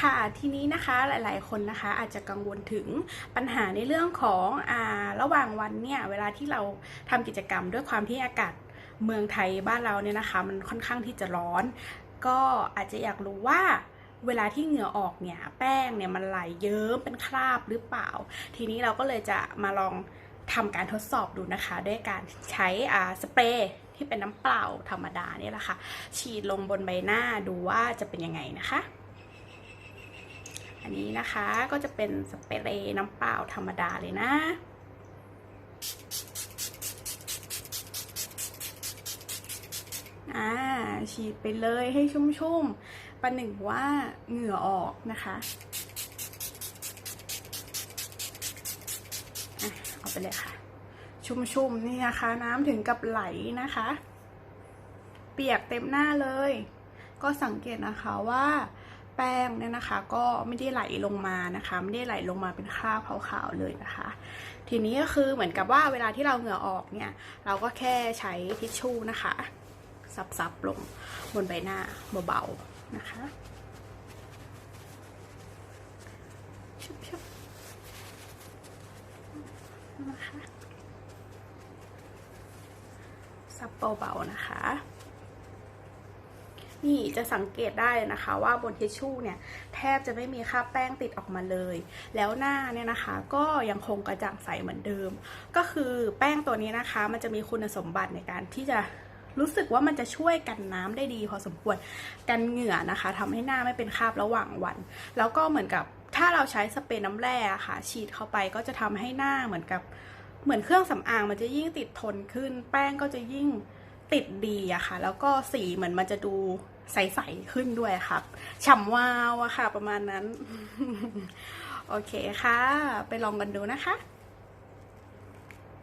ค่ะทีนี้นะคะหลาย ๆ คนนะคะอาจจะกังวลถึงปัญหาในเรื่องของอ่าระหว่างวันเนี่ยเวลาที่เราทำกิจกรรมด้วยความที่อากาศเมืองไทยบ้านเราเนี่ยนะคะ มันค่อนข้างที่จะร้อน ก็อาจจะอยากรู้ว่าเวลาที่เหงื่อออกเนี่ยแป้งเนี่ยมันไหลเยิ้มเป็นคราบหรือเปล่า ทีนี้เราก็เลยจะมาลองทำการทดสอบดูนะคะ ด้วยการใช้อ่าสเปรย์ที่เป็นน้ำเปล่าธรรมดาเนี่ยแหละค่ะฉีดลงบนใบหน้าดูว่าจะเป็นยังไงนะคะ อันนี้นะคะก็จะเป็นสเปรย์น้ำเปล่าธรรมดาเลยนะอ่าฉีดไปเลยให้ชุ่มๆประหนึ่งว่าเหงื่อออกนะคะอะเอาไปเลยค่ะ ชุ่มๆนี่นะคะ น้ำถึงกับไหลนะคะ เปียกเต็มหน้าเลย ก็สังเกตนะคะว่า แป้งเนี่ยนะคะ ก็ไม่ได้ไหลลงมานะคะ ไม่ได้ไหลลงมาเป็นคราบขาวๆเลยนะคะ ทีนี้ก็คือเหมือนกับว่าเวลาที่เราเหงื่อออกเนี่ย เราก็แค่ใช้ทิชชู่นะคะ ซับๆลงบนใบหน้าเบาๆนะคะชุบๆนะคะซับเบาๆนะคะ นี่จะสังเกตได้นะคะว่าบนทิชชู่เนี่ยแทบจะไม่มีคราบแป้งติดออกมาเลย แล้วหน้าเนี่ยนะคะ ก็ยังคงกระจ่างใสเหมือนเดิม ก็คือแป้งตัวนี้นะคะ มันจะมีคุณสมบัติในการที่จะรู้สึกว่ามันจะช่วยกันน้ำได้ดี พอสมควรกันเหงื่อนะคะทำให้หน้าไม่เป็นคราบระหว่างวัน แล้วก็เหมือนกับถ้าเราใช้สเปรย์น้ำแร่ะค่ะ ฉีดเข้าไปก็จะทำให้หน้าเหมือนกับเหมือนเครื่องสำอางมันจะยิ่งติดทนขึ้น แป้งก็จะยิ่ง ติดดีอะค่ะ แล้วก็สีเหมือนมันจะดูใสๆขึ้นด้วยครับฉ่ำวาวอะค่ะ ประมาณนั้น โอเคค่ะ ไปลองกันดูนะคะ